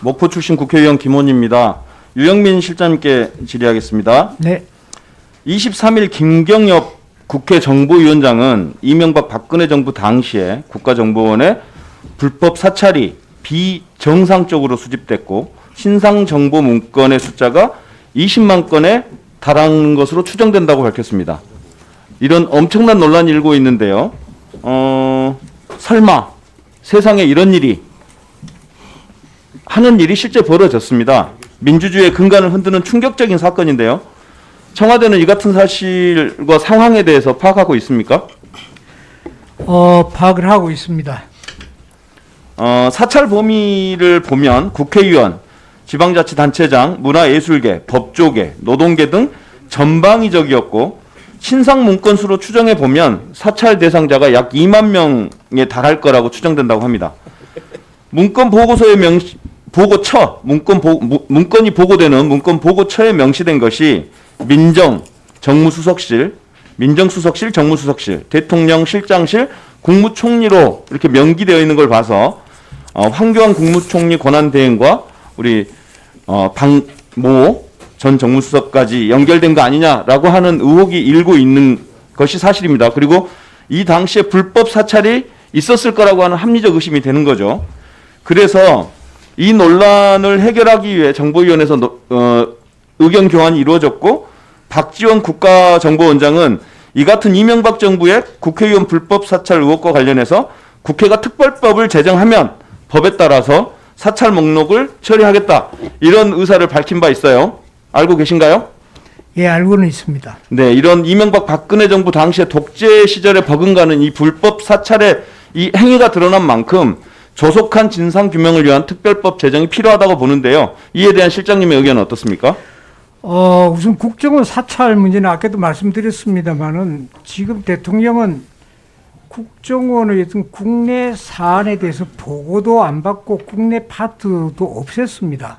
목포 출신 국회의원 김원입니다. 유영민 실장님께 질의하겠습니다. 네, 23일 김경엽 국회 정보위원장은 이명박 박근혜 정부 당시에 국가정보원에 불법 사찰이 비정상적으로 수집됐고 신상 정보 문건의 숫자가 20만 건에 달하는 것으로 추정된다고 밝혔습니다. 이런 엄청난 논란이 일고 있는데요. 어, 설마 세상에 이런 일이 하는 일이 실제 벌어졌습니다. 민주주의의 근간을 흔드는 충격적인 사건인데요. 청와대는 이 같은 사실과 상황에 대해서 파악하고 있습니까? 어, 파악을 하고 있습니다. 어, 사찰 범위를 보면 국회의원, 지방자치단체장, 문화예술계, 법조계, 노동계 등 전방위적이었고 신상 문건 수로 추정해 보면 사찰 대상자가 약 2만 명에 달할 거라고 추정된다고 합니다. 문건 보고서에 명시 보고처 문건 보, 무- 문건이 보고되는 문건 보고처에 명시된 것이 민정 정무수석실, 민정수석실, 정무수석실, 대통령 실장실, 국무총리로 이렇게 명기되어 있는 걸 봐서 어, 황교안 국무총리 권한대행과 우리 어, 박모 전 정무수석까지 연결된 거 아니냐라고 하는 의혹이 일고 있는 것이 사실입니다. 그리고 이 당시에 불법 사찰이 있었을 거라고 하는 합리적 의심이 되는 거죠. 그래서 이 논란을 해결하기 위해 정보위원회에서 노- 어, 의견 교환이 이루어졌고 박지원 국가정보원장은 이 같은 이명박 정부의 국회의원 불법 사찰 의혹과 관련해서 국회가 특별법을 제정하면 법에 따라서 사찰 목록을 처리하겠다 이런 의사를 밝힌 바 있어요. 알고 계신가요? 예, 알고는 있습니다. 네, 이런 이명박 박근혜 정부 당시에 독재 시절에 버금가는 이 불법 사찰의 이 행위가 드러난 만큼 조속한 진상 규명을 위한 특별법 제정이 필요하다고 보는데요. 이에 대한 실장님의 의견은 어떻습니까? 어, 우선 국정원 사찰 문제는 아까도 말씀드렸습니다만은 지금 대통령은 국정원의 어떤 국내 사안에 대해서 보고도 안 받고 국내 파트도 없앴습니다.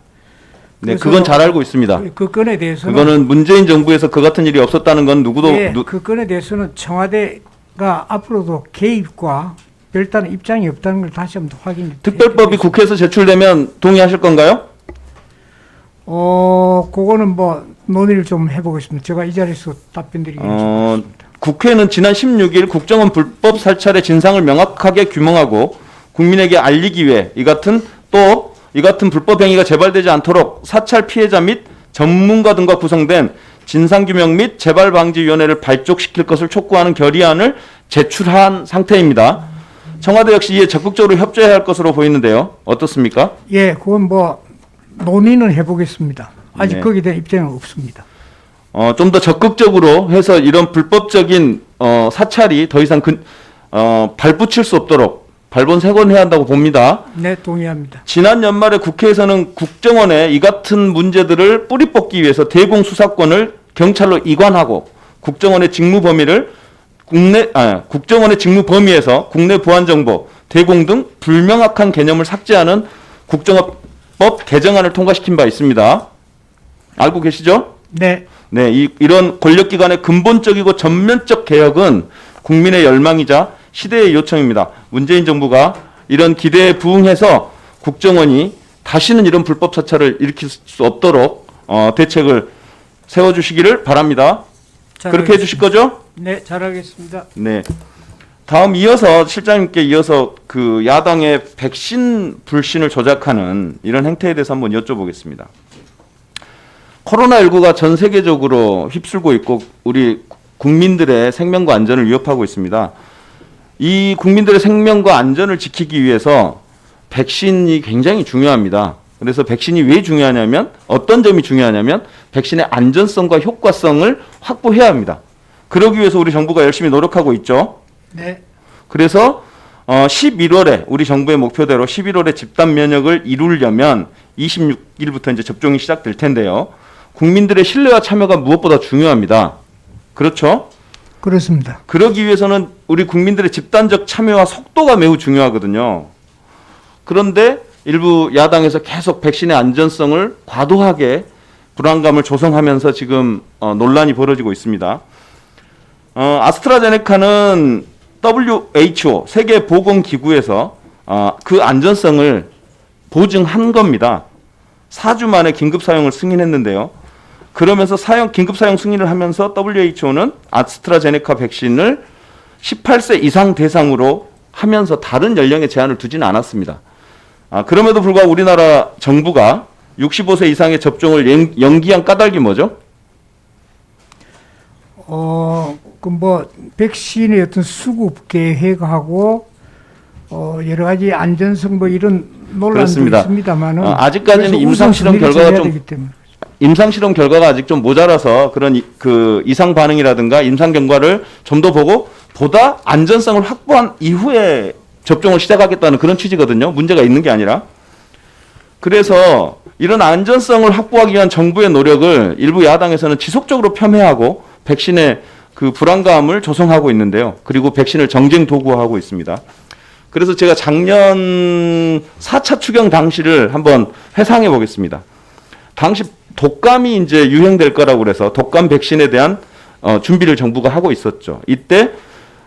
네, 그건 잘 알고 있습니다. 그 건에 대해서는 그거는 문재인 정부에서 그 같은 일이 없었다는 건 누구도 예, 누, 그 건에 대해서는 청와대가 앞으로도 개입과 별다른 입장이 없다는 걸 다시 한번 확인. 특별법이 국회에서 제출되면 동의하실 건가요? 어, 그거는 뭐 논의를 좀 해보겠습니다. 제가 이 자리에서 답변드리기는 좀 어. 국회는 지난 16일 국정원 불법 사찰의 진상을 명확하게 규명하고 국민에게 알리기 위해 이 같은 또 이 같은 불법 행위가 재발되지 않도록 사찰 피해자 및 전문가 등과 구성된 진상규명 및 재발방지위원회를 발족시킬 것을 촉구하는 결의안을 제출한 상태입니다. 청와대 역시 이에 적극적으로 협조해야 할 것으로 보이는데요. 어떻습니까? 예, 그건 뭐 논의는 해보겠습니다. 아직 네. 거기에 대한 입장은 없습니다. 어, 좀 더 적극적으로 해서 이런 불법적인 어, 사찰이 더 이상 근, 어, 발붙일 수 없도록 발본색원해야 한다고 봅니다. 네, 동의합니다. 지난 연말에 국회에서는 국정원에 이 같은 문제들을 뿌리 뽑기 위해서 대공 수사권을 경찰로 이관하고 국정원의 직무 범위를 국내 아, 국정원의 직무 범위에서 국내 보안 정보, 대공 등 불명확한 개념을 삭제하는 국정원법 개정안을 통과시킨 바 있습니다. 알고 계시죠? 네, 네, 이, 이런 권력기관의 근본적이고 전면적 개혁은 국민의 열망이자 시대의 요청입니다. 문재인 정부가 이런 기대에 부응해서 국정원이 다시는 이런 불법 사찰을 일으킬 수 없도록 어, 대책을 세워주시기를 바랍니다. 그렇게 해주실 거죠? 네, 잘하겠습니다. 네. 다음 이어서 실장님께 이어서 그 야당의 백신 불신을 조작하는 이런 행태에 대해서 한번 여쭤보겠습니다. 코로나19가 전 세계적으로 휩쓸고 있고 우리 국민들의 생명과 안전을 위협하고 있습니다. 이 국민들의 생명과 안전을 지키기 위해서 백신이 굉장히 중요합니다. 그래서 백신이 왜 중요하냐면 어떤 점이 중요하냐면 백신의 안전성과 효과성을 확보해야 합니다. 그러기 위해서 우리 정부가 열심히 노력하고 있죠. 네, 그래서 어 11월에 우리 정부의 목표대로 11월에 집단 면역을 이루려면 26일부터 이제 접종이 시작될 텐데요. 국민들의 신뢰와 참여가 무엇보다 중요합니다. 그렇죠? 그렇습니다. 그러기 위해서는 우리 국민들의 집단적 참여와 속도가 매우 중요하거든요. 그런데 일부 야당에서 계속 백신의 안전성을 과도하게 불안감을 조성하면서 지금 어, 논란이 벌어지고 있습니다. 어, 아스트라제네카는 WHO 세계 보건 기구에서 어, 그 안전성을 보증한 겁니다. 4주 만에 긴급 사용을 승인했는데요. 그러면서 사용 긴급 사용 승인을 하면서 WHO는 아스트라제네카 백신을 18세 이상 대상으로 하면서 다른 연령의 제한을 두지는 않았습니다. 아, 그럼에도 불구하고 우리나라 정부가 65세 이상의 접종을 연- 연기한 까닭이 뭐죠? 어, 그뭐 백신의 어떤 수급 계획하고 어, 여러 가지 안전성 뭐 이런 논란도 그렇습니다. 있습니다만은 어, 아직까지는 임상 실험 결과가 좀 임상 실험 결과가 아직 좀 모자라서 그런 이, 그 이상 반응이라든가 임상 경과를 좀 더 보고 보다 안전성을 확보한 이후에 접종을 시작하겠다는 그런 취지거든요. 문제가 있는 게 아니라. 그래서 이런 안전성을 확보하기 위한 정부의 노력을 일부 야당에서는 지속적으로 폄훼하고 백신의 그 불안감을 조성하고 있는데요. 그리고 백신을 정쟁 도구화하고 있습니다. 그래서 제가 작년 4차 추경 당시를 한번 회상해 보겠습니다. 당시 독감이 이제 유행될 거라고 그래서 독감 백신에 대한 어, 준비를 정부가 하고 있었죠. 이때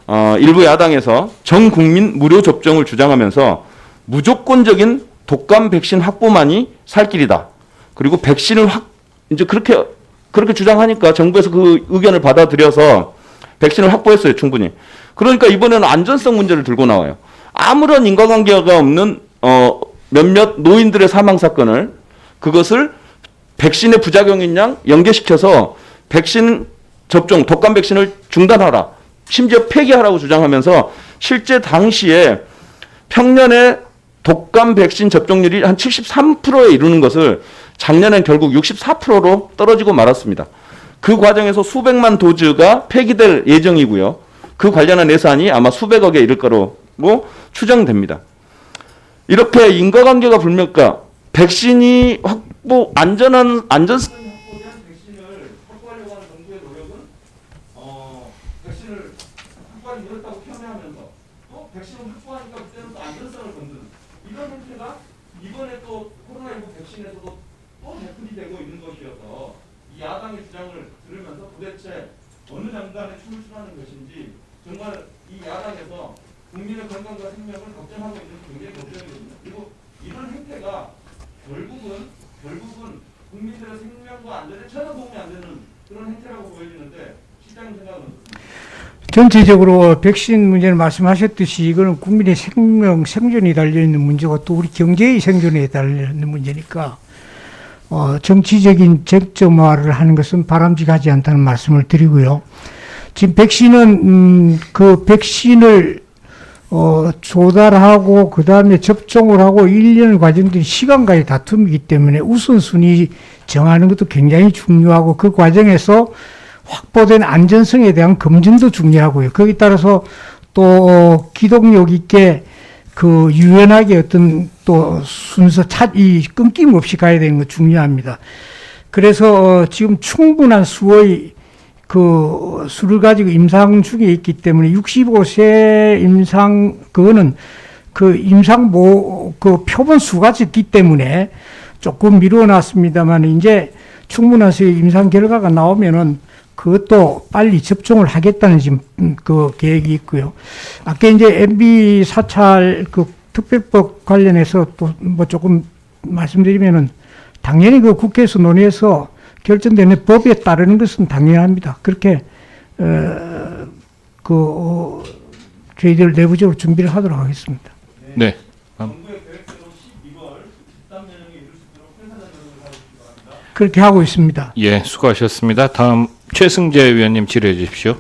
어, 일부 야당에서 전 국민 무료 접종을 주장하면서 무조건적인 독감 백신 확보만이 살 길이다. 그리고 백신을 확 이제 그렇게 그렇게 주장하니까 정부에서 그 의견을 받아들여서 백신을 확보했어요, 충분히. 그러니까 이번에는 안전성 문제를 들고 나와요. 아무런 인과관계가 없는 어, 몇몇 노인들의 사망 사건을 그것을 백신의 부작용인 양 연계시켜서 백신 접종, 독감 백신을 중단하라. 심지어 폐기하라고 주장하면서 실제 당시에 평년에 독감 백신 접종률이 한 73%에 이르는 것을 작년엔 결국 64%로 떨어지고 말았습니다. 그 과정에서 수백만 도즈가 폐기될 예정이고요. 그 관련한 예산이 아마 수백억에 이를 거로 추정됩니다. 이렇게 인과관계가 불명가 백신이 확보 안전한 안전성 어, 건드는 이런 형태가 이번에 또 코로나19 백신에서도 또 대풀이 되고 있는 것이어서 이 야당의 주장을 들으면서 도대체 어느 장단에 춤을 추라는 것인지 정말 이 야당에서 국민의 건강과 생명을 걱정하고 있는 게 굉장히 걱정이거든요. 그리고 이런 행태가 결국은 결국은 국민들의 생명과 안전에 전혀 도움이 안 되는 그런 행태라고 보여지는데 시장님 생각은? 전체적으로 백신 문제는 말씀하셨듯이 이거는 국민의 생명 생존이 달려 있는 문제고 또 우리 경제의 생존에 달려 있는 문제니까 어, 정치적인 쟁점화를 하는 것은 바람직하지 않다는 말씀을 드리고요. 지금 백신은 음, 그 백신을 어, 조달하고 그 다음에 접종을 하고 1년 과정들이 시간과의 다툼이기 때문에 우선순위 정하는 것도 굉장히 중요하고 그 과정에서 확보된 안전성에 대한 검증도 중요하고요. 거기에 따라서 또 기동력 있게 그 유연하게 어떤 또 순서 찾이 끊김 없이 가야 되는 거 중요합니다. 그래서 어, 지금 충분한 수의 그 수를 가지고 임상 중에 있기 때문에 65세 임상 그거는 그 임상 뭐그 표본 수가 적기 때문에 조금 미뤄놨습니다만 이제 충분한 수의 임상 결과가 나오면은 그것도 빨리 접종을 하겠다는 지금 음, 그 계획이 있고요. 아까 이제 MB 사찰 그 특별법 관련해서 또 뭐 조금 말씀드리면은 당연히 그 국회에서 논의해서 결정되는 법에 따르는 것은 당연합니다. 그렇게 어, 그 어, 저희들 내부적으로 준비를 하도록 하겠습니다. 네. 정부의 계획대로 12월 집단 면역에 이를 수 있도록 생산 노력을 하시기 바랍니다. 그렇게 하고 있습니다. 예, 수고하셨습니다. 다음 최승재 위원님 질의해 주십시오.